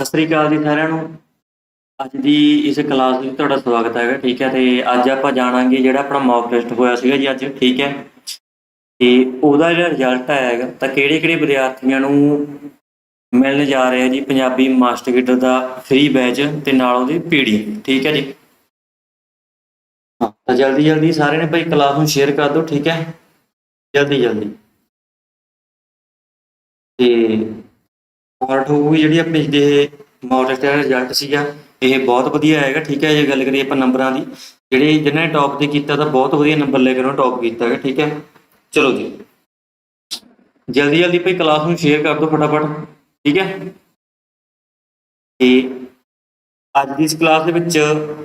ਸਤਿ ਸ੍ਰੀ ਅਕਾਲ ਜੀ ਸਾਰਿਆਂ ਨੂੰ। ਅੱਜ ਦੀ ਇਸ ਕਲਾਸ ਵਿੱਚ ਤੁਹਾਡਾ ਸਵਾਗਤ ਹੈਗਾ, ਠੀਕ ਹੈ? ਤੇ ਅੱਜ ਆਪਾਂ ਜਾਣਾਂਗੇ ਜਿਹੜਾ ਆਪਣਾ ਮੌਕ ਟੈਸਟ ਹੋਇਆ ਸੀਗਾ ਜੀ ਅੱਜ, ਠੀਕ ਹੈ? ਤੇ ਉਹਦਾ ਜਿਹੜਾ ਰਿਜ਼ਲਟ ਆਇਆ ਹੈਗਾ, ਤਾਂ ਕਿਹੜੇ ਕਿਹੜੇ ਵਿਦਿਆਰਥੀਆਂ ਨੂੰ ਮਿਲਣ ਜਾ ਰਿਹਾ ਜੀ ਪੰਜਾਬੀ ਮਾਸਟਰ ਗਿੱਟਰ ਦਾ ਫ੍ਰੀ ਬੈਚ ਤੇ ਨਾਲ ਉਹਦੀ ਪੀਡੀਐਫ ਠੀਕ ਹੈ ਜੀ? ਹਾਂ, ਤਾਂ ਜਲਦੀ ਜਲਦੀ ਸਾਰਿਆਂ ਨੇ ਭਾਈ ਕਲਾਸ ਨੂੰ ਸ਼ੇਅਰ ਕਰ ਦਿਓ, ਠੀਕ ਹੈ? ਜਲਦੀ ਜਲਦੀ ਤੇ ਪਾਰਟ ਹੋਊਗੀ ਜਿਹੜੀ ਆਪਣੀ ਦੇ ਮੌਡਲ ਦਾ ਰਿਜ਼ਲਟ ਸੀਗਾ, ਇਹ ਬਹੁਤ ਵਧੀਆ ਆਏਗਾ, ਠੀਕ ਹੈ, ਜੇ ਗੱਲ ਕਰੀਏ ਆਪਾਂ ਨੰਬਰਾਂ ਦੀ, ਜਿਹੜੇ ਜਿਨ੍ਹਾਂ ਨੇ ਟੌਪ ਤੇ ਕੀਤਾ ਤਾਂ ਬਹੁਤ ਵਧੀਆ ਨੰਬਰ ਲੈ ਕੇ ਉਹਨਾਂ ਟੌਪ ਕੀਤਾ ਹੈਗਾ, ਠੀਕ ਹੈ। ਚਲੋ ਜੀ। ਜਲਦੀ ਜਲਦੀ ਭਾਈ ਕਲਾਸ ਨੂੰ ਸ਼ੇਅਰ ਕਰ ਦਿਓ ਫਟਾਫਟ, ਠੀਕ ਹੈ। ਤੇ ਅੱਜ ਦੀ ਇਸ ਕਲਾਸ ਦੇ ਵਿੱਚ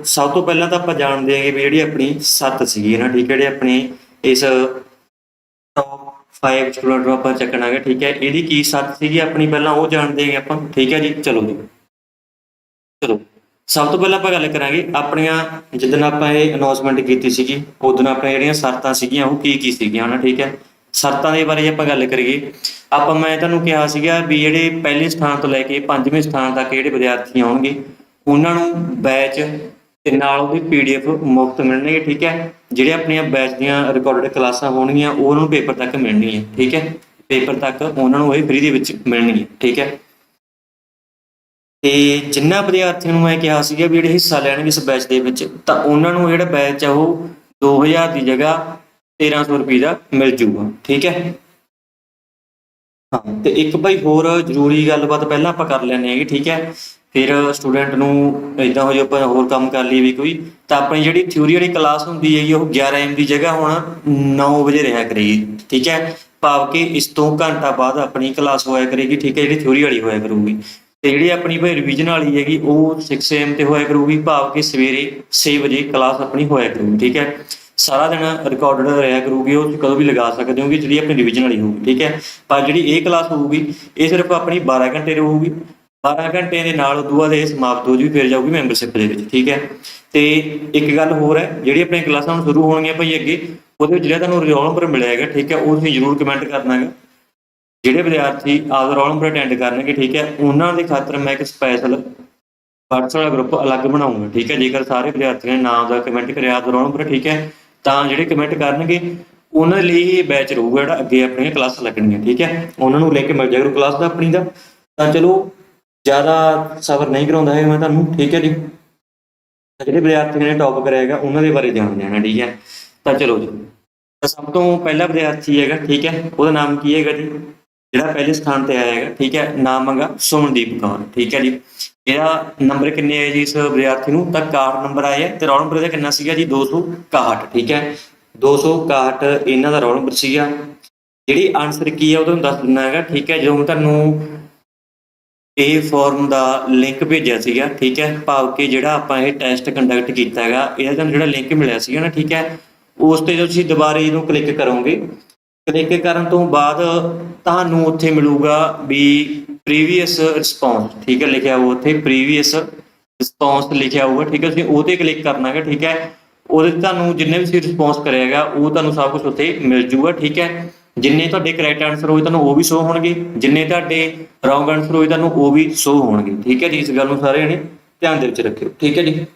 ਸਭ ਤੋਂ ਪਹਿਲਾਂ ਤਾਂ ਆਪਾਂ ਜਾਣਦੇ ਹਾਂਗੇ ਵੀ ਜਿਹੜੀ ਆਪਣੀ ਸੱਤ ਸੀਗੀ ਨਾ, ਠੀਕ ਹੈ, ਜਿਹੜੇ ਆਪਣੇ ਇਸ 5 ਸਟੂਡੈਂਟ ਨੂੰ ਆਪਾਂ ਚੱਕਣਾ ਹੈਗਾ ਠੀਕ ਹੈ? ਇਹਦੀ ਕੀ ਸੱਤ ਸੀਗੀ ਆਪਣੀ ਪਹਿਲਾਂ, ਉਹ ਜਾਣਦੇ ਹਾਂ ਆਪਾਂ, ਠੀਕ ਹੈ ਜੀ? ਚਲੋ ਜੀ। ਚਲੋ। ਸਭ ਤੋਂ ਪਹਿਲਾਂ ਆਪਾਂ ਗੱਲ ਕਰਾਂਗੇ ਆਪਣੀਆਂ, ਜਿੱਦਣ ਆਪਾਂ ਇਹ ਅਨਾਉਂਸਮੈਂਟ ਕੀਤੀ ਸੀਗੀ, ਉਦੋਂ ਆਪਣੀਆਂ ਜਿਹੜੀਆਂ ਸ਼ਰਤਾਂ ਸੀਗੀਆਂ, ਉਹ ਕੀ ਕੀ ਸੀਗੀਆਂ ਨਾ ਠੀਕ ਹੈ? ਸ਼ਰਤਾਂ ਦੇ ਬਾਰੇ ਆਪਾਂ ਗੱਲ ਕਰੀਏ। ਆਪਾਂ, ਮੈਂ ਤੁਹਾਨੂੰ ਕਿਹਾ ਸੀਗਾ ਵੀ ਜਿਹੜੇ ਪਹਿਲੇ ਸਥਾਨ ਤੋਂ ਲੈ ਕੇ ਪੰਜਵੇਂ ਸਥਾਨ ਤੱਕ ਜਿਹੜੇ ਵਿਦਿਆਰਥੀ ਆਉਣਗੇ, ਉਹਨਾਂ ਨੂੰ ਬੈਚ ਤੇ ਨਾਲ ਉਹਦੀ ਪੀਡੀਐਫ ਮੁਫਤ ਮਿਲਣਗੇ, ਠੀਕ ਹੈ? ਜਿਹੜੇ ਆਪਣੀਆਂ ਬੈਚ ਦੀਆਂ ਰਿਕਾਰਡਡ ਕਲਾਸਾਂ ਹੋਣਗੀਆਂ ਉਹਨਾਂ ਨੂੰ ਪੇਪਰ ਤੱਕ ਮਿਲਣਗੀਆਂ, ਠੀਕ ਹੈ? ਪੇਪਰ ਤੱਕ ਉਹਨਾਂ ਨੂੰ ਇਹ ਫ੍ਰੀ ਦੇ ਵਿੱਚ ਮਿਲਣਗੀਆਂ, ਠੀਕ ਹੈ? ਤੇ ਜਿੰਨਾ ਵਿਦਿਆਰਥੀਆਂ ਨੂੰ ਮੈਂ ਕਿਹਾ ਸੀਗਾ ਵੀ ਜਿਹੜੇ ਹਿੱਸਾ ਲੈਣਗੇ ਇਸ ਬੈਚ ਦੇ ਵਿੱਚ, ਤਾਂ ਉਹਨਾਂ ਨੂੰ ਜਿਹੜਾ ਬੈਚ ਆ ਉਹ 2000 ਦੀ ਜਗ੍ਹਾ 1300 ਰੁਪਏ ਦਾ ਮਿਲ ਜੂਗਾ ਠੀਕ ਹੈ? ਹਾਂ, ਤੇ ਇੱਕ ਭਾਈ ਹੋਰ ਜ਼ਰੂਰੀ ਗੱਲਬਾਤ ਪਹਿਲਾਂ ਆਪਾਂ ਕਰ ਲੈਣੇ ਹੈਗੇ, ਠੀਕ ਹੈ? ਫਿਰ ਸਟੂਡੈਂਟ ਨੂੰ ਇਦਾਂ ਹੋ ਜੇ ਆਪਾਂ ਹੋਰ ਕੰਮ ਕਰ ਲਈਏ ਵੀ ਕੋਈ, ਤਾਂ ਆਪਣੀ ਜਿਹੜੀ ਥਿਊਰੀ ਵਾਲੀ ਕਲਾਸ ਹੁੰਦੀ ਹੈਗੀ, ਉਹ 11 ਐਮ ਦੀ ਜਗ੍ਹਾ ਹੁਣ 9 ਵਜੇ ਰਿਹਾ ਕਰੇਗੀ, ਠੀਕ ਹੈ? ਭਾਵ ਕਿ ਇਸ ਤੋਂ ਘੰਟਾ ਬਾਅਦ ਆਪਣੀ ਕਲਾਸ ਹੋਇਆ ਕਰੇਗੀ, ਠੀਕ ਹੈ? ਜਿਹੜੀ ਥਿਊਰੀ ਵਾਲੀ ਹੋਇਆ ਕਰੂਗੀ। ਤੇ ਜਿਹੜੀ ਆਪਣੀ ਭਾਈ ਰਿਵੀਜ਼ਨ ਵਾਲੀ ਹੈਗੀ, ਉਹ 6 ਐਮ ਤੇ ਹੋਇਆ ਕਰੂਗੀ, ਭਾਵ ਕਿ ਸਵੇਰੇ 6 ਵਜੇ ਕਲਾਸ ਆਪਣੀ ਹੋਇਆ ਕਰੂਗੀ, ਠੀਕ ਹੈ? ਸਾਰਾ ਦਿਨ ਰਿਕਾਰਡਡ ਰਿਹਾ ਕਰੂਗੀ, ਉਹ ਕਦੋਂ ਵੀ ਲਗਾ ਸਕਦੇ ਹੋਗੇ ਜਿਹੜੀ ਆਪਣੀ ਰਿਵੀਜ਼ਨ ਵਾਲੀ ਹੋਊਗੀ, ਠੀਕ ਹੈ? ਪਰ ਜਿਹੜੀ ਇਹ ਕਲਾਸ ਹੋਊਗੀ, ਇਹ ਸਿਰਫ ਆਪਣੀ 12 ਘੰਟੇ ਰਹੂਗੀ 12 ਘੰਟੇ ਦੇ ਨਾਲ ਉਦੋਂ ਦੇ ਇਹ ਸਮਾਪਤ ਹੋ ਜੂਗੀ, ਫਿਰ ਜਾਊਗੀ ਮੈਂਬਰਸ਼ਿਪ ਦੇ ਵਿੱਚ, ਠੀਕ ਹੈ? ਤੇ ਇੱਕ ਗੱਲ ਹੋਰ ਹੈ, ਜਿਹੜੀ ਆਪਣੀਆਂ ਕਲਾਸਾਂ ਹੁਣ ਸ਼ੁਰੂ ਹੋਣਗੀਆਂ ਭਾਈ ਅੱਗੇ, ਉਹਦੇ ਵਿੱਚ ਜਿਹੜਾ ਤੁਹਾਨੂੰ ਰੋਲ ਨੰਬਰ ਮਿਲਿਆ ਹੈਗਾ, ਠੀਕ ਹੈ, ਉਹ ਤੁਸੀਂ ਜ਼ਰੂਰ ਕਮੈਂਟ ਕਰਨਾ ਹੈਗਾ। ਜਿਹੜੇ ਵਿਦਿਆਰਥੀ ਆਪਦਾ ਰੋਲ ਨੰਬਰ ਅਟੈਂਡ ਕਰਨਗੇ, ਠੀਕ ਹੈ, ਉਹਨਾਂ ਦੇ ਖਾਤਰ ਮੈਂ ਇੱਕ ਸਪੈਸ਼ਲ WhatsApp ਵਾਲਾ ਗਰੁੱਪ ਅਲੱਗ ਬਣਾਉਂਗਾ ਠੀਕ ਹੈ? ਜੇਕਰ ਸਾਰੇ ਵਿਦਿਆਰਥੀਆਂ ਨੇ ਨਾਮ ਦਾ ਕਮੈਂਟ ਕਰਿਆ ਆਪਦਾ ਰੋਲ ਨੰਬਰ ਠੀਕ ਹੈ, ਤਾਂ ਜਿਹੜੇ ਕਮੈਂਟ ਕਰਨਗੇ, ਉਹਨਾਂ ਦੇ ਲਈ ਇਹ ਬੈਚ ਰਹੂਗਾ ਜਿਹੜਾ ਅੱਗੇ ਆਪਣੀਆਂ ਕਲਾਸਾਂ ਲੱਗਣਗੀਆਂ, ਠੀਕ ਹੈ? ਉਹਨਾਂ ਨੂੰ ਲਿੰਕ ਮਿਲ ਜਾਏਗਾ ਕਲਾਸ ਦਾ ਆਪਣੀ ਦਾ। ਤਾਂ ਚਲੋ ਜ਼ਿਆਦਾ ਸਬਰ ਨਹੀਂ ਕਰਾਉਂਦਾ ਹੈ ਮੈਂ ਤੁਹਾਨੂੰ, ਠੀਕ ਹੈ ਜੀ? ਤਾਂ ਜਿਹੜੇ ਵਿਦਿਆਰਥੀਆਂ ਨੇ ਟੌਪ ਕਰਿਆ ਹੈਗਾ, ਉਹਨਾਂ ਦੇ ਬਾਰੇ ਜਾਣਦੇ ਹਾਂ ਠੀਕ ਹੈ? ਤਾਂ ਚਲੋ ਜੀ। ਤਾਂ ਸਭ ਤੋਂ ਪਹਿਲਾ ਵਿਦਿਆਰਥੀ ਹੈਗਾ, ਠੀਕ ਹੈ? ਉਹਦਾ ਨਾਮ ਕੀ ਹੈਗਾ ਜੀ? ਜਿਹੜਾ ਪਹਿਲੇ ਸਥਾਨ ਤੇ ਆਇਆ ਹੈਗਾ, ਠੀਕ ਹੈ? ਨਾਮ ਹੈਗਾ ਸੁਮਨਦੀਪ ਕੌਰ, ਠੀਕ ਹੈ ਜੀ? ਇਹਦਾ ਨੰਬਰ ਕਿੰਨੇ ਆਏ ਜੀ ਇਸ ਵਿਦਿਆਰਥੀ ਨੂੰ? ਤਾਂ 61 ਨੰਬਰ ਆਏ ਹੈ ਤੇ ਰੌਲ ਨੰਬਰ ਇਹਦਾ ਕਿੰਨਾ ਸੀਗਾ ਜੀ? 261 ਠੀਕ ਹੈ? 261 ਇਹਨਾਂ ਦਾ ਰੌਲ ਨੰਬਰ ਸੀਗਾ। ਜਿਹੜੀ ਆਨਸਰ ਕੀ ਹੈ, ਉਹ ਤੁਹਾਨੂੰ ਦੱਸ ਦਿੰਦਾ ਹੈਗਾ, ਠੀਕ ਹੈ? ਜਦੋਂ ਤੁਹਾਨੂੰ ਇਹ ਫਾਰਮ ਦਾ ਲਿੰਕ ਭੇਜਿਆ ਸੀਗਾ, ਠੀਕ ਹੈ? ਭਾਵ ਕਿ ਜਿਹੜਾ ਆਪਾਂ ਇਹ ਟੈਸਟ ਕੰਡਕਟ ਕੀਤਾ ਹੈਗਾ, ਇਹਦਾ ਤੁਹਾਨੂੰ ਜਿਹੜਾ ਲਿੰਕ ਮਿਲਿਆ ਸੀਗਾ ਨਾ, ਠੀਕ ਹੈ? ਉਸ ਤੇ ਜਦੋਂ ਤੁਸੀਂ ਦੁਬਾਰਾ ਇਹਨੂੰ ਕਲਿੱਕ ਕਰੋਗੇ ਕਲਿੱਕ ਕਰਨ ਤੋਂ ਬਾਅਦ ਤੁਹਾਨੂੰ ਉੱਥੇ ਮਿਲੂਗਾ ਵੀ ਪ੍ਰੀਵੀਅਸ ਰਿਸਪੌਂਸ ਠੀਕ ਹੈ? ਲਿਖਿਆ ਹੋਊ ਉੱਥੇ ਪ੍ਰੀਵੀਅਸ ਰਿਸਪੌਂਸ ਲਿਖਿਆ ਹੋਊਗਾ, ਠੀਕ ਹੈ? ਤੁਸੀਂ ਉਹ ਤੇ ਕਲਿੱਕ ਕਰਨਾ ਹੈਗਾ, ਠੀਕ ਹੈ? ਉਹਦੇ 'ਤੇ ਤੁਹਾਨੂੰ ਜਿੰਨੇ ਵੀ ਤੁਸੀਂ ਰਿਸਪੌਂਸ ਕਰਿਆਗਾ ਉਹ ਤੁਹਾਨੂੰ ਸਭ ਕੁਝ ਉੱਥੇ ਮਿਲ ਜੂਗਾ, ਠੀਕ ਹੈ? ਜਿੰਨੇ ਤੁਹਾਡੇ ਕਰੈਕਟ ਆਨਸਰ ਹੋਏ ਤੁਹਾਨੂੰ ਉਹ ਵੀ ਸ਼ੋ ਹੋਣਗੇ, ਜਿੰਨੇ ਤੁਹਾਡੇ ਰੋਂਗ ਆਨਸਰ ਹੋਏ ਤੁਹਾਨੂੰ ਉਹ ਵੀ ਸ਼ੋ ਹੋਣਗੇ। ਠੀਕ ਹੈ ਜੀ, ਇਸ ਗੱਲ ਨੂੰ ਸਾਰੇ ਜਣੇ ਧਿਆਨ ਦੇ ਵਿੱਚ ਰੱਖਿਓ। ਠੀਕ ਹੈ ਜੀ?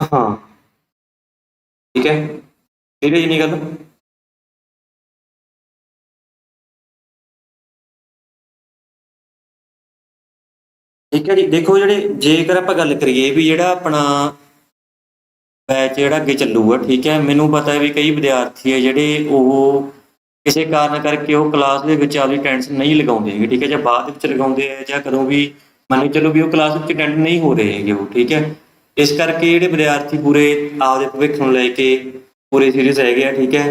ਹਾਂ। ਠੀਕ ਹੈ? ਠੀਕ ਹੈ ਜੀ ਨਹੀਂ ਗੱਲ? ਠੀਕ ਹੈ ਜੀ, ਦੇਖੋ ਜਿਹੜੇ ਜੇਕਰ ਆਪਾਂ ਗੱਲ ਕਰੀਏ ਵੀ ਜਿਹੜਾ ਆਪਣਾ ਬੈਚ ਜਿਹੜਾ ਅੱਗੇ ਚੱਲੂਗਾ ਠੀਕ ਹੈ? ਮੈਨੂੰ ਪਤਾ ਹੈ ਵੀ ਕਈ ਵਿਦਿਆਰਥੀ ਹੈ ਜਿਹੜੇ ਉਹ ਕਿਸੇ ਕਾਰਨ ਕਰਕੇ ਉਹ ਕਲਾਸ ਦੇ ਵਿੱਚ ਆਪਦੀ ਅਟੈਂਡੈਂਸ ਨਹੀਂ ਲਗਾਉਂਦੇ ਹੈਗੇ, ਠੀਕ ਹੈ? ਜਾਂ ਬਾਅਦ ਵਿੱਚ ਲਗਾਉਂਦੇ ਆ, ਜਾਂ ਕਦੋਂ ਵੀ ਮੰਨ ਕੇ ਚਲੋ ਵੀ ਉਹ ਕਲਾਸ ਵਿੱਚ ਅਟੈਂਡ ਨਹੀਂ ਹੋ ਰਹੇ ਹੈਗੇ ਉਹ, ਠੀਕ ਹੈ? ਇਸ ਕਰਕੇ ਜਿਹੜੇ ਵਿਦਿਆਰਥੀ ਪੂਰੇ ਆਪਦੇ ਭਵਿੱਖ ਨੂੰ ਲੈ ਕੇ ਪੂਰੇ ਸੀਰੀਅਸ ਹੈਗੇ ਆ, ਠੀਕ ਹੈ?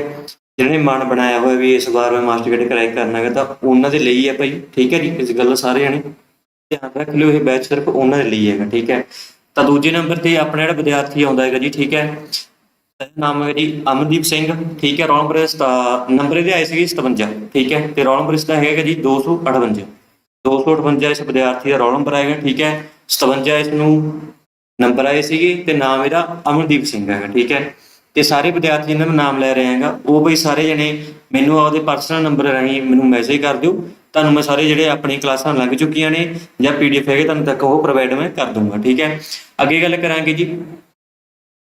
ਜਿਹਨਾਂ ਨੇ ਮਨ ਬਣਾਇਆ ਹੋਇਆ ਵੀ ਇਸ ਵਾਰ ਮੈਂ ਮਾਸਟਰ ਗ੍ਰੇਡ ਕਰਾਈ ਕਰਨਾ ਹੈ ਤਾਂ ਉਹਨਾਂ ਦੇ ਲਈ ਹੈ ਭਾਈ, ਠੀਕ ਹੈ ਜੀ? ਇਸ ਗੱਲ ਦਾ ਸਾਰੇ ਜਣੇ ਧਿਆਨ ਰੱਖ ਲਿਓ, ਇਹ ਬੈਚ ਸਿਰਫ ਉਹਨਾਂ ਦੇ ਲਈ ਹੈਗਾ, ਠੀਕ ਹੈ? ਤਾਂ ਦੂਜੇ ਨੰਬਰ ਤੇ ਆਪਣਾ ਜਿਹੜਾ ਵਿਦਿਆਰਥੀ ਆਉਂਦਾ ਹੈਗਾ ਜੀ, ਠੀਕ ਹੈ। ਨਾਮ ਹੈ ਜੀ ਅਮਨਦੀਪ ਸਿੰਘ, ਠੀਕ ਹੈ ਰੋਲ ਨੰਬਰ ਨੰਬਰ ਇਹਦੇ ਆਏ ਸੀਗੇ 57 ਠੀਕ ਹੈ। ਤੇ ਰੋਲ ਨੰਬਰ ਇਸ ਦਾ ਹੈਗਾ ਜੀ 258 258 ਇਸ ਵਿਦਿਆਰਥੀ ਦਾ ਰੋਲ ਨੰਬਰ ਆਏਗਾ ਠੀਕ ਹੈ। 57 ਇਸ ਨੂੰ ਨੰਬਰ ਆਏ ਸੀਗੇ ਤੇ ਨਾਮ ਇਹਦਾ ਅਮਨਦੀਪ ਸਿੰਘ ਹੈਗਾ, ਠੀਕ ਹੈ। ਤੇ ਸਾਰੇ ਵਿਦਿਆਰਥੀ ਜਿਨ੍ਹਾਂ ਦਾ ਨਾਮ ਲੈ ਰਿਹਾ ਹੈਗਾ। ਉਹ ਬਈ ਸਾਰੇ ਜਣੇ ਮੈਨੂੰ ਆਪਦੇ ਪਰਸਨਲ ਨੰਬਰ ਰਾਹੀਂ ਮੈਨੂੰ ਮੈਸੇਜ ਕਰ ਦਿਓ। ਤੁਹਾਨੂੰ ਮੈਂ ਸਾਰੇ ਜਿਹੜੇ ਆਪਣੀ ਕਲਾਸਾਂ ਲੰਘ ਚੁੱਕੀਆਂ ਨੇ ਜਾਂ ਪੀਡੀਐਫ ਹੈਗੇ, ਤੁਹਾਨੂੰ ਤੱਕ ਉਹ ਪ੍ਰੋਵਾਈਡ ਮੈਂ ਕਰ ਦੂੰਗਾ, ਠੀਕ ਹੈ? ਅੱਗੇ ਗੱਲ ਕਰਾਂਗੇ ਜੀ।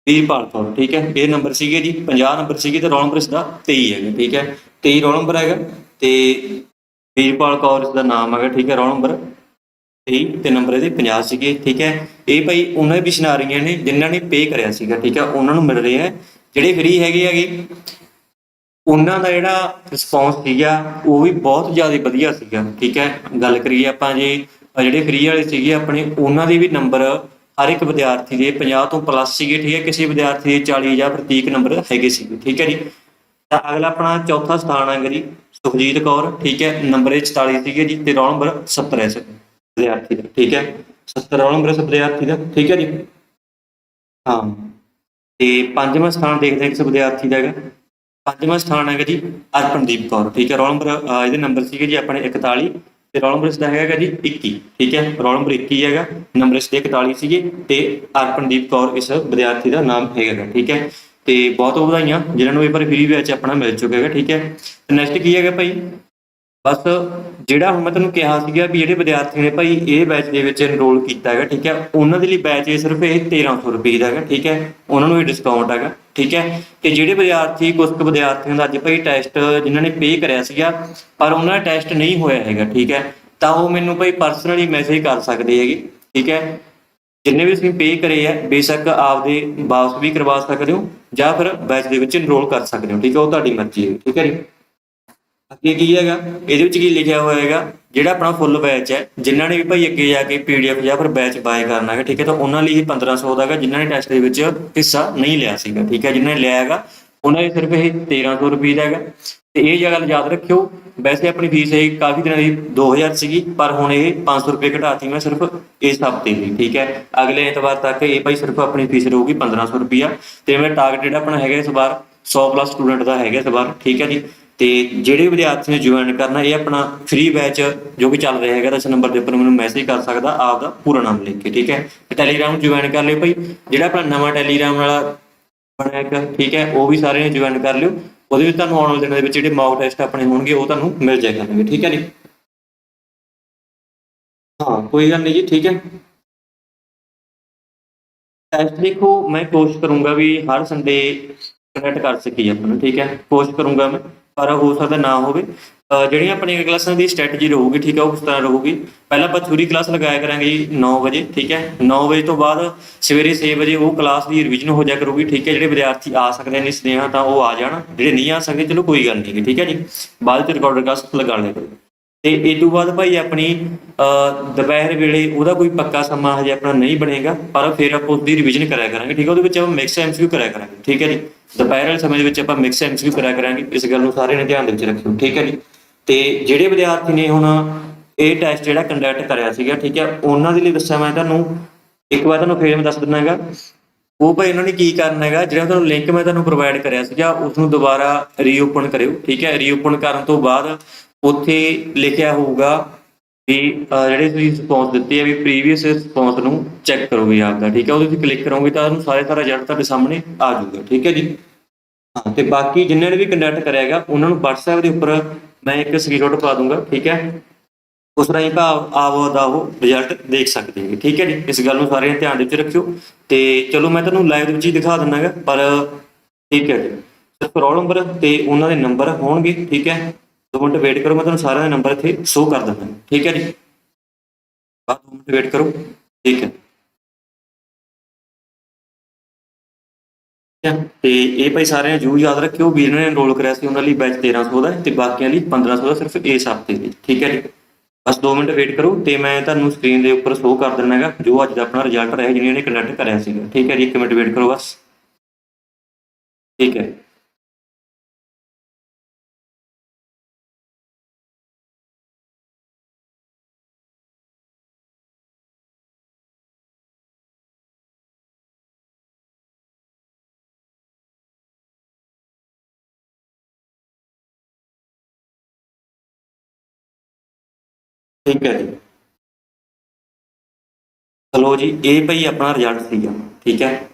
ਵੀਰਪਾਲ ਕੌਰ, ਠੀਕ ਹੈ? ਇਹ ਨੰਬਰ ਸੀਗੇ ਜੀ 50 ਨੰਬਰ ਸੀਗੇ ਤੇ ਰੋਲ ਨੰਬਰ ਇਸਦਾ 23 ਹੈਗਾ, ਠੀਕ ਹੈ? 23 ਰੋਲ ਨੰਬਰ ਹੈਗਾ ਤੇ ਵੀਰਪਾਲ ਕੌਰ ਇਸਦਾ ਨਾਮ ਹੈਗਾ, ਠੀਕ ਹੈ? ਰੋਲ ਨੰਬਰ 23 ਤੇ ਨੰਬਰ ਇਹਦੇ 50 ਸੀਗੇ, ਠੀਕ ਹੈ? ਇਹ ਭਾਈ ਉਹਨਾਂ ਦੀ ਪਿਛਨਾਰੀਆਂ ਨੇ ਜਿਨ੍ਹਾਂ ਨੇ ਪੇ ਕਰਿਆ ਸੀਗਾ, ਠੀਕ ਹੈ? ਉਹਨਾਂ ਨੂੰ ਮਿਲ ਰਿਹਾ ਹੈ। ਜਿਹੜੇ ਫ੍ਰੀ ਹੈਗੇ ਹੈਗੇ ਉਹਨਾਂ ਦਾ ਜਿਹੜਾ ਰਿਸਪੌਂਸ ਸੀਗਾ, ਉਹ ਵੀ ਬਹੁਤ ਜ਼ਿਆਦਾ ਵਧੀਆ ਸੀਗਾ, ਠੀਕ ਹੈ? ਗੱਲ ਕਰੀਏ ਆਪਾਂ ਜੇ ਜਿਹੜੇ ਫ੍ਰੀ ਵਾਲੇ ਸੀਗੇ ਆਪਣੇ, ਉਹਨਾਂ ਦੇ ਵੀ ਨੰਬਰ ਹਰ ਇੱਕ ਵਿਦਿਆਰਥੀ ਦੇ 50 ਤੋਂ ਪਲੱਸ ਸੀਗੇ, ਠੀਕ ਹੈ? ਕਿਸੇ ਵਿਦਿਆਰਥੀ ਦੇ 40 ਜਾਂ ਪ੍ਰਤੀਕ ਨੰਬਰ ਹੈਗੇ ਸੀਗੇ, ਠੀਕ ਹੈ ਜੀ? ਤਾਂ ਅਗਲਾ ਆਪਣਾ ਚੌਥਾ ਸਥਾਨ ਹੈਗਾ ਜੀ, ਸੁਖਜੀਤ ਕੌਰ, ਠੀਕ ਹੈ? ਨੰਬਰ ਇਹ 44 ਸੀਗੇ ਜੀ, ਤੇ ਰੋਲ ਨੰਬਰ 70 ਹੈ ਇਸ ਵਿਦਿਆਰਥੀ ਦਾ, ਠੀਕ ਹੈ? 70 ਰੋਲ ਨੰਬਰ ਇਸ ਵਿਦਿਆਰਥੀ ਦਾ, ਠੀਕ ਹੈ ਜੀ? ਹਾਂ, ਤੇ ਪੰਜਵਾਂ ਸਥਾਨ ਦੇਖਦੇ ਹਾਂ ਕਿਸ ਵਿਦਿਆਰਥੀ ਦਾ ਹੈਗਾ। ਪੰਜਵਾਂ ਸਥਾਨ ਹੈਗਾ ਜੀ ਅਰਪਨਦੀਪ ਕੌਰ, ਠੀਕ ਹੈ, ਰੋਲ ਨੰਬਰ ਇਹਦੇ ਨੰਬਰ ਸੀਗੇ ਜੀ ਆਪਣੇ 41 ਤੇ ਰੋਲ ਨੰਬਰ ਇਸਦਾ ਹੈਗਾ ਜੀ 21 ਠੀਕ ਹੈ, ਰੋਲ ਨੰਬਰ 21 ਹੈਗਾ ਨੰਬਰ ਇਸਦੇ 41 ਸੀਗੇ ਤੇ ਅਰਪਨਦੀਪ ਕੌਰ ਇਸ ਵਿਦਿਆਰਥੀ ਦਾ ਨਾਮ ਹੈਗਾ, ਠੀਕ ਹੈ, ਤੇ ਬਹੁਤ ਵਧਾਈਆਂ ਜਿਹਨਾਂ ਨੂੰ ਇਹ ਪਰ ਫ੍ਰੀ ਵਿੱਚ ਆਪਣਾ ਮਿਲ ਚੁੱਕਾ ਹੈਗਾ, ਠੀਕ ਹੈ, ਤੇ ਨੈਕਸਟ ਕੀ ਹੈਗਾ ਭਾਈ? ਬਸ ਜਿਹੜਾ ਹੁਣ ਮੈਂ ਤੁਹਾਨੂੰ ਕਿਹਾ ਸੀਗਾ ਵੀ ਜਿਹੜੇ ਵਿਦਿਆਰਥੀ ਨੇ ਭਾਈ ਇਹ ਬੈਚ ਦੇ ਵਿੱਚ ਐਨਰੋਲ ਕੀਤਾ ਹੈਗਾ, ਠੀਕ ਹੈ, ਉਹਨਾਂ ਦੇ ਲਈ ਬੈਚ ਇਹ ਸਿਰਫ ਇਹ 1300 ਰੁਪਏ ਦਾ ਹੈਗਾ, ਠੀਕ ਹੈ, ਉਹਨਾਂ ਨੂੰ ਇਹ ਡਿਸਕਾਊਂਟ ਹੈਗਾ ਠੀਕ ਹੈ? ਤੇ ਜਿਹੜੇ ਵਿਦਿਆਰਥੀ ਕੁਝ ਕੁ ਵਿਦਿਆਰਥੀਆਂ ਦਾ ਅੱਜ ਭਾਈ ਟੈਸਟ ਜਿਨ੍ਹਾਂ ਨੇ ਪੇ ਕਰਿਆ ਸੀਗਾ, ਪਰ ਉਹਨਾਂ ਦਾ ਟੈਸਟ ਨਹੀਂ ਹੋਇਆ ਹੈਗਾ, ਠੀਕ ਹੈ? ਤਾਂ ਉਹ ਮੈਨੂੰ ਭਾਈ ਪਰਸਨਲੀ ਮੈਸੇਜ ਕਰ ਸਕਦੇ ਹੈਗੇ, ਠੀਕ ਹੈ? ਜਿੰਨੇ ਵੀ ਤੁਸੀਂ ਪੇ ਕਰੇ ਆ, ਬੇਸ਼ੱਕ ਆਪਦੇ ਵਾਪਸ ਵੀ ਕਰਵਾ ਸਕਦੇ ਹੋ, ਜਾਂ ਫਿਰ ਬੈਚ ਦੇ ਵਿੱਚ ਇਨਰੋਲ ਕਰ ਸਕਦੇ ਹੋ, ਠੀਕ ਹੈ? ਉਹ ਤੁਹਾਡੀ ਮਰਜ਼ੀ ਹੈ, ਠੀਕ ਹੈ ਜੀ? ਅੱਗੇ ਕੀ ਹੈਗਾ? ਇਹਦੇ ਵਿੱਚ ਕੀ ਲਿਖਿਆ ਹੋਇਆ ਹੈਗਾ? ਜਿਹੜਾ ਆਪਣਾ ਫੁੱਲ ਬੈਚ ਹੈ, ਜਿਨ੍ਹਾਂ ਨੇ ਵੀ ਭਾਈ ਅੱਗੇ ਜਾ ਕੇ ਪੀਡੀਐਫ ਜਾਂ ਫਿਰ ਬੈਚ ਬਾਏ ਕਰਨਾ ਹੈਗਾ, ਠੀਕ ਹੈ, ਤਾਂ ਉਹਨਾਂ ਲਈ ਇਹ 1500 ਦਾ ਹੈਗਾ, ਜਿਨ੍ਹਾਂ ਨੇ ਟੈਸਟ ਦੇ ਵਿੱਚ ਹਿੱਸਾ ਨਹੀਂ ਲਿਆ ਸੀਗਾ, ਠੀਕ ਹੈ, ਜਿਨ੍ਹਾਂ ਨੇ ਲਿਆ ਹੈਗਾ, ਉਹਨਾਂ ਲਈ ਸਿਰਫ ਇਹ 1300 ਰੁਪਏ ਦਾ ਹੈਗਾ। ਤੇ ਇਹ ਜਗ੍ਹਾ ਯਾਦ ਰੱਖਿਓ, ਵੈਸੇ ਆਪਣੀ ਫੀਸ ਇਹ ਕਾਫੀ ਦਿਨਾਂ ਦੀ 2000 ਸੀਗੀ, ਪਰ ਹੁਣ ਇਹ 500 ਰੁਪਏ ਘਟਾਤੀ ਮੈਂ ਸਿਰਫ ਇਸ ਹਫ਼ਤੇ ਲਈ ਠੀਕ ਹੈ। ਅਗਲੇ ਐਤਵਾਰ ਤੱਕ ਇਹ ਭਾਈ ਸਿਰਫ ਆਪਣੀ ਫੀਸ ਰਹੂਗੀ 1500 ਰੁਪਿਆ ਤੇ ਮੇਰਾ ਟਾਰਗੇਟ ਜਿਹੜਾ ਆਪਣਾ ਹੈਗਾ ਇਸ ਵਾਰ 100 ਪਲੱਸ ਸਟੂਡੈਂਟ ਦਾ ਹੈਗਾ ਇਸ ਵਾਰ, ਠੀਕ ਹੈ ਜੀ। ਤੇ ਜਿਹੜੇ ਵਿਦਿਆਰਥੀ ਨੇ ਜੁਆਇਨ ਕਰਨਾ, ਇਹ ਆਪਣਾ ਫ੍ਰੀ ਬੈਚ ਜੋ ਕਿ ਚੱਲ ਰਿਹਾ ਹੈਗਾ ਇਸ ਨੰਬਰ ਦੇ ਉੱਪਰ ਮੈਨੂੰ ਮੈਸੇਜ ਕਰ ਸਕਦਾ ਆਪ ਦਾ ਪੂਰਾ ਨਾਮ ਲਿਖ ਕੇ, ਠੀਕ ਹੈ? ਟੈਲੀਗ੍ਰਾਮ ਜੁਆਇਨ ਕਰ ਲਿਓ ਭਾਈ। ਜਿਹੜਾ ਆਪਣਾ ਨਵਾਂ ਟੈਲੀਗ੍ਰਾਮ ਵਾਲਾ ਬਣਿਆ ਇੱਕ ਠੀਕ ਹੈ, ਉਹ ਵੀ ਸਾਰੇ ਨੇ ਜੁਆਇਨ ਕਰ ਲਿਓ। ਉਹਦੇ ਵਿੱਚ ਤੁਹਾਨੂੰ ਆਉਣ ਵਾਲੇ ਦਿਨਾਂ ਦੇ ਵਿੱਚ ਜਿਹੜੇ ਮੌਕ ਟੈਸਟ ਆਪਣੇ ਹੋਣਗੇ, ਉਹ ਤੁਹਾਨੂੰ ਮਿਲ ਜਾਇਆ ਕਰਨਗੇ ਠੀਕ ਹੈ ਜੀ? ਹਾਂ, ਕੋਈ ਗੱਲ ਨਹੀਂ ਜੀ, ਠੀਕ ਹੈ? ਟੈਸਟ ਦੇਖੋ, ਮੈਂ ਕੋਸ਼ਿਸ਼ ਕਰੂੰਗਾ ਵੀ ਹਰ ਸੰਡੇ ਕਨੈਕਟ ਕਰ ਸਕੀ ਆਪਾਂ ਨੂੰ, ਠੀਕ ਹੈ? ਕੋਸ਼ਿਸ਼ ਕਰੂੰਗਾ ਮੈਂ। ਪਰ ਹੋ ਸਕਦਾ ਨਾ ਹੋਵੇ ਜਿਹੜੀਆਂ ਆਪਣੀਆਂ ਕਲਾਸਾਂ ਦੀ ਸਟ੍ਰੈਟਜੀ ਰਹੂਗੀ, ਠੀਕ ਹੈ ਉਹ ਕਿਸ ਤਰ੍ਹਾਂ ਰਹੂਗੀ? ਪਹਿਲਾਂ ਆਪਾਂ ਥਿਊਰੀ ਕਲਾਸ ਲਗਾਇਆ ਕਰਾਂਗੇ ਜੀ 9 ਵਜੇ, ਠੀਕ ਹੈ 9 ਵਜੇ ਤੋਂ ਬਾਅਦ ਸਵੇਰੇ 6 ਵਜੇ ਉਹ ਕਲਾਸ ਦੀ ਰਿਵੀਜ਼ਨ ਹੋ ਜਾਇਆ ਕਰੂਗੀ, ਠੀਕ ਹੈ ਜਿਹੜੇ ਵਿਦਿਆਰਥੀ ਆ ਸਕਦੇ ਨੇ ਸਨੇਹਾ ਤਾਂ ਉਹ ਆ ਜਾਣ, ਜਿਹੜੇ ਨਹੀਂ ਆ ਸਕਦੇ, ਚਲੋ ਕੋਈ ਗੱਲ ਨਹੀਂ ਠੀਕ ਹੈ ਜੀ? ਬਾਅਦ ਚ ਰਿਕਾਰਡਰ ਕਲਾਸ ਲਗਾ ਲਿਆ ਕਰੋ ਤੇ ਇਹ ਤੋਂ ਬਾਅਦ ਭਾਈ ਆਪਣੀ ਅਹ, ਦੁਪਹਿਰ ਵੇਲੇ ਉਹਦਾ ਕੋਈ ਪੱਕਾ ਸਮਾਂ ਹਜੇ ਆਪਣਾ ਨਹੀਂ ਬਣੇਗਾ ਪਰ ਫਿਰ ਆਪਾਂ ਉਹਦੀ ਰਿਵੀਜ਼ਨ ਕਰਿਆ ਕਰਾਂਗੇ ਠੀਕ ਹੈ ਉਹਦੇ ਵਿੱਚ ਆਪਾਂ ਮਿਕਸ ਐਮਸੀਕਿਊ ਕਰਿਆ ਕਰਾਂਗੇ ਠੀਕ ਹੈ ਜੀ? ਦੁਪਹਿਰ ਵਾਲੇ ਸਮੇਂ ਦੇ ਵਿੱਚ ਆਪਾਂ ਮਿਕਸ ਐਮਸੀਕਿਊ ਕਰਿਆ ਕਰਾਂਗੇ ਇਸ ਗੱਲ ਨੂੰ ਸਾਰੇ ਨੇ ਧਿਆਨ ਦੇ ਵਿੱਚ ਰੱਖਿਓ ਠੀਕ ਹੈ ਜੀ? ਤੇ ਜਿਹੜੇ ਵਿਦਿਆਰਥੀ ਨੇ ਹੁਣ ਇਹ ਟੈਸਟ ਜਿਹੜਾ ਕੰਡਕਟ ਕਰਿਆ ਸੀਗਾ ਠੀਕ ਹੈ ਉਹਨਾਂ ਦੇ ਲਈ ਦੱਸਿਆ ਮੈਂ ਤੁਹਾਨੂੰ ਇੱਕ ਵਾਰ ਤੁਹਾਨੂੰ ਫੇਰ ਮੈਂ ਦੱਸ ਦਿੰਦਾ ਹੈਗਾ ਉਹ ਭਾਈ ਇਹਨਾਂ ਨੇ ਕੀ ਕਰਨਾ ਹੈਗਾ ਜਿਹੜਾ ਤੁਹਾਨੂੰ ਲਿੰਕ ਮੈਂ ਤੁਹਾਨੂੰ ਪ੍ਰੋਵਾਈਡ ਕਰਿਆ ਸੀਗਾ ਉਸ ਨੂੰ ਦੁਬਾਰਾ ਰੀਓਪਨ ਕਰਿਓ ਠੀਕ ਹੈ ਰੀਓਪਨ ਕਰਨ ਤੋਂ ਬਾਅਦ ਉੱਥੇ ਲਿਖਿਆ ਹੋਊਗਾ ਵੀ ਜਿਹੜੇ ਤੁਸੀਂ ਰਿਸਪੌਂਸ ਦਿੱਤੇ ਆ ਵੀ ਪ੍ਰੀਵੀਅਸ ਰਿਸਪੌਂਸ ਨੂੰ ਚੈੱਕ ਕਰੋਗੇ ਆਪ ਦਾ ਠੀਕ ਹੈ ਉਹਦੇ ਤੇ ਕਲਿੱਕ ਕਰੋਗੇ ਤਾਂ ਤੁਹਾਨੂੰ ਸਾਰੇ ਸਾਰਾ ਰਿਜ਼ਲਟ ਤੁਹਾਡੇ ਸਾਹਮਣੇ ਆ ਜਾਊਗਾ, ਠੀਕ ਹੈ ਜੀ? ਹਾਂ, ਤੇ ਬਾਕੀ ਜਿਨ੍ਹਾਂ ਨੇ ਵੀ ਕੰਡਕਟ ਕਰਿਆ ਹੈਗਾ, ਉਹਨਾਂ ਨੂੰ WhatsApp ਦੇ ਉੱਪਰ ਮੈਂ ਇੱਕ ਸਕਰੀਨਸ਼ਾਟ ਪਾ ਦੂੰਗਾ, ਠੀਕ ਹੈ? ਉਸ ਰਾਹੀਂ ਭਾਵ ਆਵੋ ਦਾ ਉਹ ਰਿਜ਼ਲਟ ਦੇਖ ਸਕਦੇ ਹੈਗੇ ਠੀਕ ਹੈ ਜੀ? ਇਸ ਗੱਲ ਨੂੰ ਸਾਰੇ ਧਿਆਨ ਦੇ ਵਿੱਚ ਰੱਖਿਓ, ਤੇ ਚਲੋ ਮੈਂ ਤੁਹਾਨੂੰ ਲਾਈਵ ਦੇ ਵਿੱਚ ਹੀ ਦਿਖਾ ਦਿੰਦਾ ਹੈਗਾ, ਪਰ ਠੀਕ ਹੈ ਜੀ। ਸਿਰਫ ਨੰਬਰ ਤੇ ਉਹਨਾਂ ਦੇ ਨੰਬਰ ਹੋਣਗੇ, ਠੀਕ ਹੈ? ਦੋ ਮਿੰਟ ਵੇਟ ਕਰੋ ਮੈਂ ਤੁਹਾਨੂੰ ਸਾਰਿਆਂ ਦੇ ਨੰਬਰ ਇੱਥੇ ਸ਼ੋ ਕਰ ਦਿੰਦਾ। ਠੀਕ ਹੈ ਜੀ? ਬਾਅਦ ਦੋ ਮਿੰਟ ਵੇਟ ਕਰੋ। ਠੀਕ ਹੈ। ਠੀਕ ਹੈ, ਤੇ ਇਹ ਭਾਈ ਸਾਰਿਆਂ ਨੂੰ ਜੂ ਯਾਦ ਰੱਖਿਓ ਵੀਰ ਨੇ ਐਨਰੋਲ ਕਰਿਆ ਸੀ ਉਹਨਾਂ ਲਈ ਬੈਚ 1300 ਦਾ ਹੈ ਤੇ ਬਾਕੀਆਂ ਲਈ 1500 ਦਾ ਸਿਰਫ ਇਸ ਹਫ਼ਤੇ ਲਈ ਠੀਕ ਹੈ ਜੀ? ਬਸ 2 ਮਿੰਟ ਵੇਟ ਕਰੋ ਤੇ ਮੈਂ ਤੁਹਾਨੂੰ ਸਕਰੀਨ ਦੇ ਉੱਪਰ ਸ਼ੋ ਕਰ ਦਿੰਦਾ ਹੈਗਾ ਜੋ ਅੱਜ ਦਾ ਆਪਣਾ ਰਿਜ਼ਲਟ ਰਿਹਾ ਜਿਹਨੇ ਕੰਡਕਟ ਕਰਿਆ ਸੀਗਾ। ਠੀਕ ਹੈ ਜੀ? 1 ਮਿੰਟ ਵੇਟ ਕਰੋ ਬਸ। ਠੀਕ ਹੈ। ਠੀਕ ਹੈ ਜੀ। ਚਲੋ ਜੀ, ਇਹ ਭਈ ਆਪਣਾ ਰਿਜ਼ਲਟ ਸੀਗਾ, ਠੀਕ ਹੈ।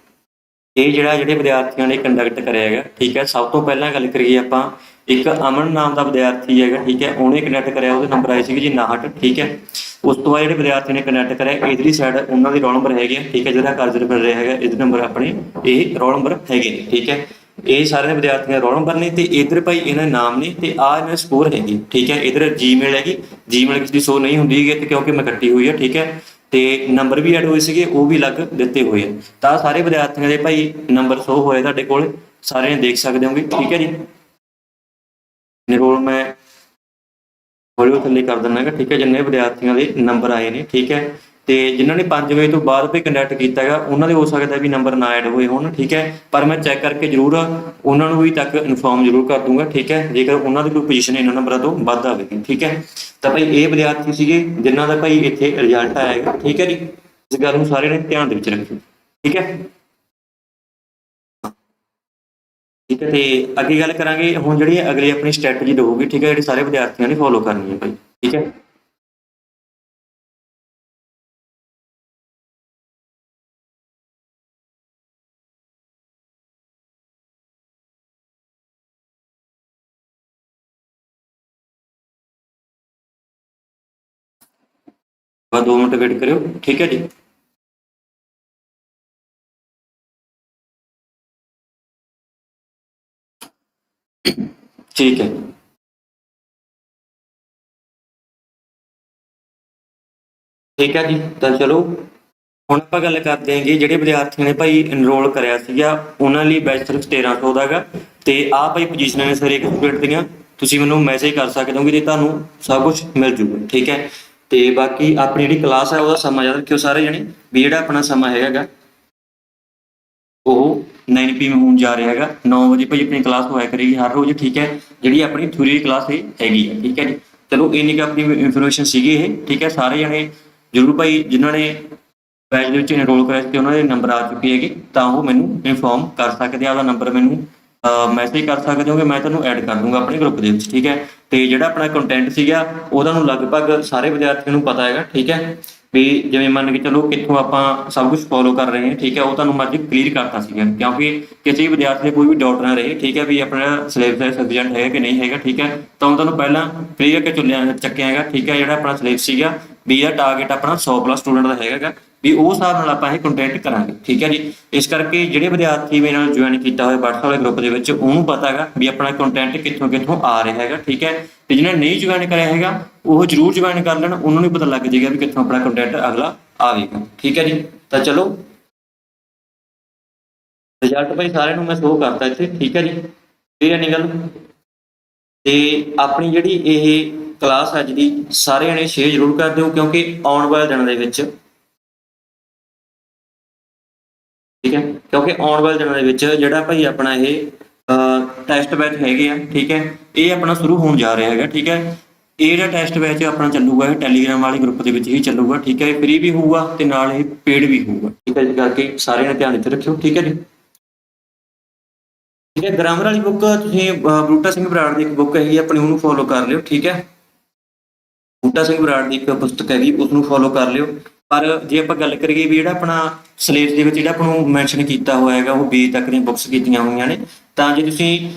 ਇਹ ਜਿਹੜਾ ਜਿਹੜੇ ਵਿਦਿਆਰਥੀਆਂ ਨੇ ਕੰਡਕਟ ਕਰਿਆ ਹੈਗਾ, ਠੀਕ ਹੈ। ਸਭ ਤੋਂ ਪਹਿਲਾਂ ਗੱਲ ਕਰੀਏ ਆਪਾਂ, ਇੱਕ ਅਮਨ ਨਾਮ ਦਾ ਵਿਦਿਆਰਥੀ ਹੈਗਾ, ਠੀਕ ਹੈ। ਉਹਨੇ ਕੰਡਕਟ ਕਰਿਆ, ਉਹਦੇ ਨੰਬਰ ਆਏ ਸੀਗੇ ਜੀ 59 ਠੀਕ ਹੈ। ਉਸ ਤੋਂ ਬਾਅਦ ਜਿਹੜੇ ਵਿਦਿਆਰਥੀ ਨੇ ਕੰਡਕਟ ਕਰਿਆ, ਇਧਰਲੀ ਸਾਈਡ ਉਹਨਾਂ ਦੇ ਰੋਲ ਨੰਬਰ ਹੈਗੇ ਆ, ਠੀਕ ਹੈ। ਜਿਹੜਾ ਕਾਰਜਰ ਬਣ ਰਿਹਾ ਹੈਗਾ, ਇਹਦੇ ਨੰਬਰ ਆਪਣੇ, ਇਹ ਰੋਲ ਨੰਬਰ ਹੈਗੇ ਨੇ, ਠੀਕ ਹੈ। ਇਹ ਸਾਰੇ ਵਿਦਿਆਰਥੀਆਂ ਰੋਲ ਨੰਬਰ ਨੇ ਤੇ ਇਧਰ ਭਾਈ ਇਹਨਾਂ ਨਾਮ ਨੇ ਤੇ ਆ ਇਹਨਾਂ ਸਕੋਰ ਹੈਗੀ, ਠੀਕ ਹੈ? ਇਧਰ ਜੀਮੇਲ ਹੈਗੀ ਜੀਮੇਲ ਕਿਸੇ ਸ਼ੋ ਨਹੀਂ ਹੁੰਦੀ ਹੈ ਤੇ ਕਿਉਂਕਿ ਮੈਂ ਕੱਟੀ ਹੋਈ ਹੈ ਠੀਕ ਹੈ? ਤੇ ਨੰਬਰ ਵੀ ਐਡ ਹੋਏ ਸੀਗੇ, ਉਹ ਵੀ ਅਲੱਗ ਦਿੱਤੇ ਹੋਏ ਆ। ਤਾਂ ਸਾਰੇ ਵਿਦਿਆਰਥੀਆਂ ਦੇ ਭਾਈ ਨੰਬਰ ਸ਼ੋ ਹੋਏ ਤੁਹਾਡੇ ਕੋਲ ਸਾਰੇ ਨੇ ਦੇਖ ਸਕਦੇ ਹੋਗੇ ਠੀਕ ਹੈ ਜੀ? ਨਿਰੋਲ ਮੈਂ ਹੌਲੀ ਥੱਲੇ ਕਰ ਦਿੰਦਾ ਹੈਗਾ, ਠੀਕ ਹੈ? ਜਿੰਨੇ ਵਿਦਿਆਰਥੀਆਂ ਦੇ ਨੰਬਰ ਆਏ ਨੇ, ਠੀਕ ਹੈ? ਤੇ ਜਿਨ੍ਹਾਂ ਨੇ 5 ਵਜੇ ਤੋਂ ਬਾਅਦ ਵੀ ਕੰਡਕਟ ਕੀਤਾ ਹੈਗਾ, ਉਹਨਾਂ ਦੇ ਹੋ ਸਕਦਾ ਵੀ ਨੰਬਰ ਨਾ ਐਡ ਹੋਏ ਹੋਣ, ਠੀਕ ਹੈ? ਪਰ ਮੈਂ ਚੈੱਕ ਕਰਕੇ ਜ਼ਰੂਰ ਉਹਨਾਂ ਨੂੰ ਵੀ ਤੱਕ ਇਨਫੋਰਮ ਜ਼ਰੂਰ ਕਰ ਦੂੰਗਾ, ਠੀਕ ਹੈ? ਜੇਕਰ ਉਹਨਾਂ ਦੀ ਕੋਈ ਪੋਜੀਸ਼ਨ ਇਹਨਾਂ ਨੰਬਰਾਂ ਤੋਂ ਵੱਧ ਆਵੇਗੀ ਠੀਕ ਹੈ? ਤਾਂ ਭਾਈ ਇਹ ਵਿਦਿਆਰਥੀ ਸੀਗੇ, ਜਿਨ੍ਹਾਂ ਦਾ ਭਾਈ ਇੱਥੇ ਰਿਜ਼ਲਟ ਆਏਗਾ ਠੀਕ ਹੈ ਜੀ? ਇਸ ਗੱਲ ਨੂੰ ਸਾਰਿਆਂ ਨੇ ਧਿਆਨ ਦੇ ਵਿੱਚ ਰੱਖਿਓ, ਠੀਕ ਹੈ? ਠੀਕ ਹੈ, ਤੇ ਅੱਗੇ ਗੱਲ ਕਰਾਂਗੇ, ਹੁਣ ਜਿਹੜੀ ਅਗਲੀ ਆਪਣੀ ਸਟ੍ਰੈਟਜੀ ਰਹੂਗੀ, ਠੀਕ ਹੈ? ਜਿਹੜੀ ਸਾਰੇ ਵਿਦਿਆਰਥੀਆਂ ਨੇ ਫੋਲੋ ਕਰਨੀ ਹੈ ਭਾਈ, ਠੀਕ ਹੈ? ਬਸ 2 ਮਿੰਟ ਵੇਟ ਕਰਿਓ, ਠੀਕ ਹੈ ਜੀ? ਠੀਕ ਹੈ। ਠੀਕ ਹੈ ਜੀ, ਤਾਂ ਚਲੋ, ਹੁਣ ਆਪਾਂ ਗੱਲ ਕਰਦੇ ਹਾਂ ਹਾਂਗੇ ਜਿਹੜੇ ਵਿਦਿਆਰਥੀਆਂ ਨੇ ਭਾਈ ਇਨਰੋਲ ਕਰਿਆ ਸੀਗਾ, ਉਹਨਾਂ ਲਈ ਬੈਚ ਸਿਰਫ 1300 ਦਾ ਹੈਗਾ। ਤੇ ਆਹ ਭਾਈ ਪੋਜੀਸ਼ਨਾਂ ਨੇ ਸਾਰੇ ਇੱਕ ਸਟੂਡੈਂਟ ਦੀਆਂ, ਤੁਸੀਂ ਮੈਨੂੰ ਮੈਸੇਜ ਕਰ ਸਕਦੇ ਹੋ ਕਿ ਤੁਹਾਨੂੰ ਸਭ ਕੁਝ ਮਿਲ ਜੂਗਾ, ਠੀਕ ਹੈ। ਤੇ ਬਾਕੀ ਆਪਣੀ ਜਿਹੜੀ ਕਲਾਸ ਹੈ ਉਹਦਾ ਸਮਾਂ ਯਾਦ ਰੱਖਿਓ ਸਾਰੇ ਜਣੇ, ਵੀ ਜਿਹੜਾ ਆਪਣਾ ਸਮਾਂ ਹੈਗਾ ਉਹ 9 ਪੀਐਮ ਹੋਣ ਜਾ ਰਿਹਾ ਹੈਗਾ। 9 ਵਜੇ ਭਾਈ ਆਪਣੀ ਕਲਾਸ ਹੋਇਆ ਕਰੇਗੀ ਹਰ ਰੋਜ਼, ਠੀਕ ਹੈ? ਜਿਹੜੀ ਆਪਣੀ ਥਿਊਰੀ ਕਲਾਸ ਇਹ ਹੈਗੀ ਹੈ ਠੀਕ ਹੈ ਜੀ? ਚਲੋ, ਇੰਨੀ ਕੁ ਆਪਣੀ ਇਨਫੋਰਮੇਸ਼ਨ ਸੀਗੀ ਇਹ, ਠੀਕ ਹੈ? ਸਾਰੇ ਜਣੇ ਜਰੂਰ ਭਾਈ, ਜਿਨ੍ਹਾਂ ਨੇ ਬੈਚ ਦੇ ਵਿੱਚ ਇਨਰੋਲ ਕਰਿਆ ਸੀ ਤੇ ਉਹਨਾਂ ਦੇ ਨੰਬਰ ਆ ਚੁੱਕੇ ਹੈਗੇ, ਤਾਂ ਉਹ ਮੈਨੂੰ ਇਨਫੋਰਮ ਕਰ ਸਕਦੇ ਆ ਉਹਦਾ ਨੰਬਰ ਮੈਨੂੰ ਮੈਸੇਜ ਕਰ ਸਕਦੇ ਹੋ ਕਿ ਮੈਂ ਤੁਹਾਨੂੰ ਐਡ ਕਰ ਦੂੰਗਾ ਆਪਣੇ ਗਰੁੱਪ ਦੇ ਵਿੱਚ, ਠੀਕ ਹੈ? ਤੇ ਜਿਹੜਾ ਆਪਣਾ ਕੰਟੈਂਟ ਸੀਗਾ, ਉਹਦਾ ਨੂੰ ਲਗਭਗ ਸਾਰੇ ਵਿਦਿਆਰਥੀਆਂ ਨੂੰ ਪਤਾ ਹੈਗਾ, ਠੀਕ ਹੈ? ਵੀ ਜਿਵੇਂ ਮੰਨ ਕੇ ਚਲੋ ਕਿੱਥੋਂ ਆਪਾਂ ਸਭ ਕੁਝ ਫੋਲੋ ਕਰ ਰਹੇ ਹਾਂ, ਠੀਕ ਹੈ, ਉਹ ਤੁਹਾਨੂੰ ਮੈਂ ਅੱਜ ਕਲੀਅਰ ਕਰਤਾ ਸੀਗਾ, ਕਿਉਂਕਿ ਕਿਸੇ ਵੀ ਵਿਦਿਆਰਥੀ ਦੇ ਕੋਈ ਵੀ ਡਾਊਟ ਨਾ ਰਹੇ, ਠੀਕ ਹੈ, ਵੀ ਆਪਣਾ ਸਿਲੇਬਸ ਸਬਜੈਕਟ ਹੈ ਕਿ ਨਹੀਂ ਹੈਗਾ, ਠੀਕ ਹੈ, ਤਾਂ ਉਹ ਤੁਹਾਨੂੰ ਪਹਿਲਾਂ ਕਲੀਅਰ ਕੇ ਚੁੱਲਿਆ ਚੱਕਿਆ ਹੈਗਾ, ਠੀਕ ਹੈ, ਜਿਹੜਾ ਆਪਣਾ ਸਿਲੇਬਸ ਸੀਗਾ, ਵੀ ਇਹਦਾ ਟਾਰਗੇਟ ਆਪਣਾ 100 ਪਲੱਸ ਸਟੂਡੈਂਟ ਦਾ ਹੈਗਾ ਵੀ ਉਹ ਹਿਸਾਬ ਨਾਲ ਆਪਾਂ ਇਹ ਕੰਟੈਂਟ ਕਰਾਂਗੇ, ਠੀਕ ਹੈ ਜੀ। ਇਸ ਕਰਕੇ ਜਿਹੜੇ ਵਿਦਿਆਰਥੀ ਮੇਰੇ ਨਾਲ ਜੁਆਇਨ ਕੀਤਾ ਹੋਇਆ WhatsApp ਵਾਲੇ ਗਰੁੱਪ ਦੇ ਵਿੱਚ, ਉਹਨੂੰ ਪਤਾ ਹੈਗਾ ਵੀ ਆਪਣਾ ਕੰਟੈਂਟ ਕਿੱਥੋਂ ਕਿੱਥੋਂ ਆ ਰਿਹਾ ਹੈਗਾ, ਠੀਕ ਹੈ, ਤੇ ਜਿਹਨੇ ਨਹੀਂ ਜੁਆਇਨ ਕਰਿਆ ਹੈਗਾ ਉਹ ਜਰੂਰ ਜੁਆਇਨ ਕਰ ਲੈਣ, ਉਹਨਾਂ ਨੂੰ ਪਤਾ ਲੱਗ ਜਾਏਗਾ ਵੀ ਕਿੱਥੋਂ ਆਪਣਾ ਕੰਟੈਂਟ ਅਗਲਾ ਆਵੇਗਾ। ਠੀਕ ਹੈ ਜੀ? ਤਾਂ ਚਲੋ। ਰਿਜ਼ਲਟ ਭਾਈ ਸਾਰਿਆਂ ਨੂੰ ਮੈਂ ਸ਼ੋ ਕਰਤਾ ਇੱਥੇ, ਠੀਕ ਹੈ ਜੀ? ਇਹ ਗੱਲ। ਤੇ ਆਪਣੀ ਜਿਹੜੀ ਇਹ ਕਲਾਸ ਅੱਜ ਦੀ, ਸਾਰਿਆਂ ਨੇ ਸ਼ੇਅਰ ਜ਼ਰੂਰ ਕਰ ਦਿਓ, ਕਿਉਂਕਿ ਆਉਣ ਵਾਲੇ ਦਿਨਾਂ ਦੇ ਵਿੱਚ, ਠੀਕ ਹੈ? ਕਿਉਂਕਿ ਆਉਣ ਵਾਲੇ ਦਿਨਾਂ ਦੇ ਵਿੱਚ ਜਿਹੜਾ ਭਾਈ ਆਪਣਾ ਇਹ ਟੈਸਟ ਬੈਚ ਹੈਗੇ ਆ, ਠੀਕ ਹੈ? ਇਹ ਆਪਣਾ ਸ਼ੁਰੂ ਹੋਣ ਜਾ ਰਿਹਾ ਹੈਗਾ, ਠੀਕ ਹੈ? ਇਹ ਜਿਹੜਾ ਟੈਸਟ ਬੈਚ ਆਪਣਾ ਚੱਲੂਗਾ ਇਹ ਟੈਲੀਗ੍ਰਾਮ ਵਾਲੇ ਗਰੁੱਪ ਦੇ ਵਿੱਚ ਹੀ ਚੱਲੂਗਾ ਠੀਕ ਹੈ ਇਹ ਫ੍ਰੀ ਵੀ ਹੋਊਗਾ ਤੇ ਨਾਲ ਇਹ ਪੇਡ ਵੀ ਹੋਊਗਾ ਠੀਕ ਹੈ ਜੀ ਕਰਕੇ ਸਾਰਿਆਂ ਨੇ ਧਿਆਨ ਵਿੱਚ ਰੱਖਿਓ ਠੀਕ ਹੈ ਜੀ। ਠੀਕ ਹੈ ਗ੍ਰਾਮਰ ਵਾਲੀ ਬੁੱਕ ਤੁਸੀਂ ਅਹ, ਬੂਟਾ ਸਿੰਘ ਬਰਾੜ ਦੀ ਇੱਕ ਬੁੱਕ ਹੈਗੀ ਆਪਣੀ ਉਹਨੂੰ ਫੋਲੋ ਕਰ ਲਿਓ ਠੀਕ ਹੈ। ਬੂਟਾ ਸਿੰਘ ਬਰਾੜ ਦੀ ਇੱਕ ਪੁਸਤਕ ਹੈਗੀ ਉਸ ਨੂੰ ਫੋਲੋ ਕਰ ਲਿਓ। ਪਰ ਜੇ ਆਪਾਂ ਗੱਲ ਕਰੀਏ ਵੀ ਜਿਹੜਾ ਆਪਣਾ ਸਿਲੇਬਸ ਦੇ ਵਿੱਚ ਜਿਹੜਾ ਆਪਾਂ ਨੂੰ ਮੈਂਸ਼ਨ ਕੀਤਾ ਹੋਇਆ ਹੈਗਾ ਉਹ ਬੀ ਤੱਕ ਦੀਆਂ ਬੁੱਕਸ ਕੀਤੀਆਂ ਹੋਈਆਂ ਨੇ ਤਾਂ ਜੇ ਤੁਸੀਂ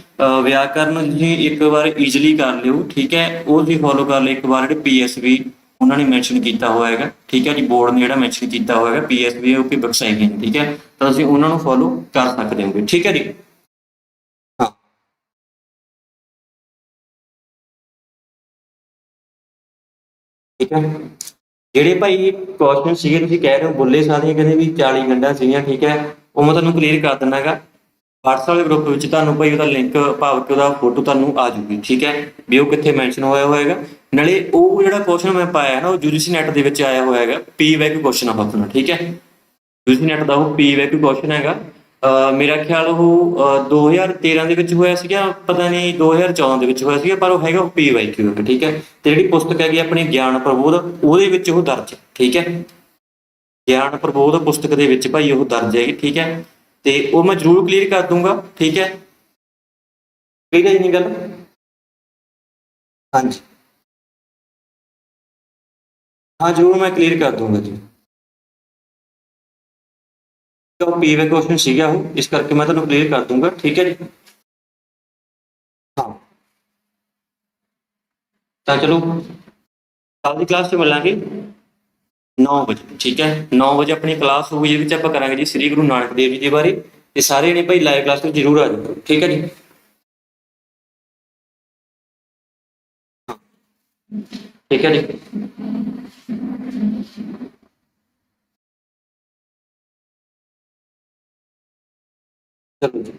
ਵਿਆਕਰਨ ਤੁਸੀਂ ਇੱਕ ਵਾਰ ਈਜ਼ੀਲੀ ਕਰ ਲਿਓ ਠੀਕ ਹੈ? ਉਹ ਤੁਸੀਂ ਫੋਲੋ ਕਰ ਲਿਓ ਇੱਕ ਵਾਰ ਜਿਹੜੇ ਪੀਐਸਬੀ ਉਹਨਾਂ ਨੇ ਮੈਂਸ਼ਨ ਕੀਤਾ ਹੋਇਆ ਹੈਗਾ ਠੀਕ ਹੈ ਜੀ? ਬੋਰਡ ਨੇ ਜਿਹੜਾ ਮੈਂਸ਼ਨ ਕੀਤਾ ਹੋਇਆ ਹੈਗਾ ਪੀਐਸਬੀ ਉਹ ਕੀ ਬੁੱਕਸ ਹੈਗੀਆਂ ਠੀਕ ਹੈ? ਤਾਂ ਤੁਸੀਂ ਉਹਨਾਂ ਨੂੰ ਫੋਲੋ ਕਰ ਸਕਦੇ ਹੋਗੇ ਠੀਕ ਹੈ ਜੀ? ਹਾਂ। ਠੀਕ ਹੈ? ਜਿਹੜੇ ਭਾਈ ਕੁਐਸਚਨ ਸੀਗੇ, ਤੁਸੀਂ ਕਹਿ ਰਹੇ ਹੋ, ਬੁੱਲੇ ਸਾਦੀਆਂ ਕਹਿੰਦੇ ਵੀ 40 ਗੰਢਾਂ ਸੀਗੀਆਂ, ਠੀਕ ਹੈ। ਉਹ ਮੈਂ ਤੁਹਾਨੂੰ ਕਲੀਅਰ ਕਰ ਦਿੰਦਾਗਾ WhatsApp ਵਾਲੇ ਗਰੁੱਪ ਵਿੱਚ ਤੁਹਾਨੂੰ ਭਾਈ ਉਹਦਾ ਲਿੰਕ ਭਾਵ ਕਿ ਉਹਦਾ ਫੋਟੋ ਤੁਹਾਨੂੰ ਆ ਜੂਗੀ ਠੀਕ ਹੈ। ਵੀ ਉਹ ਕਿੱਥੇ ਮੈਂਸ਼ਨ ਹੋਇਆ ਹੋਏਗਾ ਨਾਲੇ ਉਹ ਜਿਹੜਾ ਕੁਐਸਚਨ ਮੈਂ ਪਾਇਆ ਨਾ, ਉਹ ਯੂਜੀਸੀ ਨੈਟ ਦੇ ਵਿੱਚ ਆਇਆ ਹੋਇਆ ਹੈਗਾ। ਪੀ ਵੈਕ ਕੁਐਸਚਨ ਆ ਆਪਣਾ, ਠੀਕ ਹੈ। ਯੂਜੀਸੀ ਨੈਟ ਦਾ ਉਹ ਪੀ ਵੈਕ ਕੁਐਸਚਨ ਹੈਗਾ। ਮੇਰਾ ਖਿਆਲ ਉਹ ਅਹ 2013 ਦੇ ਵਿੱਚ ਹੋਇਆ ਸੀਗਾ ਪਤਾ ਨਹੀਂ 2014 ਦੇ ਵਿੱਚ ਹੋਇਆ ਸੀਗਾ ਪਰ ਉਹ ਹੈਗਾ ਉਹ ਪੀ ਵਾਈ ਕਿਊ ਠੀਕ ਹੈ? ਤੇ ਜਿਹੜੀ ਪੁਸਤਕ ਹੈਗੀ ਆਪਣੀ ਗਿਆਨ ਪ੍ਰਬੋਧ ਉਹਦੇ ਵਿੱਚ ਉਹ ਦਰਜ ਠੀਕ ਹੈ? ਗਿਆਨ ਪ੍ਰਬੋਧ ਪੁਸਤਕ ਦੇ ਵਿੱਚ ਭਾਈ ਉਹ ਦਰਜ ਹੈਗੀ ਠੀਕ ਹੈ? ਤੇ ਉਹ ਮੈਂ ਜ਼ਰੂਰ ਕਲੀਅਰ ਕਰ ਦੂੰਗਾ ਠੀਕ ਹੈ? ਠੀਕ ਹੈ ਜੀ ਨਹੀਂ ਗੱਲ? ਹਾਂਜੀ। ਹਾਂ ਜ਼ਰੂਰ ਮੈਂ ਕਲੀਅਰ ਕਰ ਦੂੰਗਾ ਜੀ। ਉਹ ਪੀਵੇ ਕੁਐਸਚਨ ਸੀਗਾ ਉਹ, ਇਸ ਕਰਕੇ ਮੈਂ ਤੁਹਾਨੂੰ ਕਲੀਅਰ ਕਰ ਦੂੰਗਾ ਠੀਕ ਹੈ ਜੀ? ਹਾਂ। ਤਾਂ ਚਲੋ ਕੱਲ ਦੀ ਕਲਾਸ 'ਚ ਮਿਲਾਂਗੇ। 9 ਵਜੇ, ਠੀਕ ਹੈ? 9 ਵਜੇ ਆਪਣੀ ਕਲਾਸ ਹੋਊਗੀ ਜਿਹਦੇ ਵਿੱਚ ਆਪਾਂ ਕਰਾਂਗੇ ਜੀ ਸ੍ਰੀ ਗੁਰੂ ਨਾਨਕ ਦੇਵ ਜੀ ਦੇ ਬਾਰੇ। ਤੇ ਸਾਰੇ ਨੇ ਭਾਈ ਲਾਈਵ ਕਲਾਸ ਵਿੱਚ ਜ਼ਰੂਰ ਆ ਜਾਓ, ਠੀਕ ਹੈ ਜੀ? ਠੀਕ ਹੈ ਜੀ? ਚਲੋ ਜੀ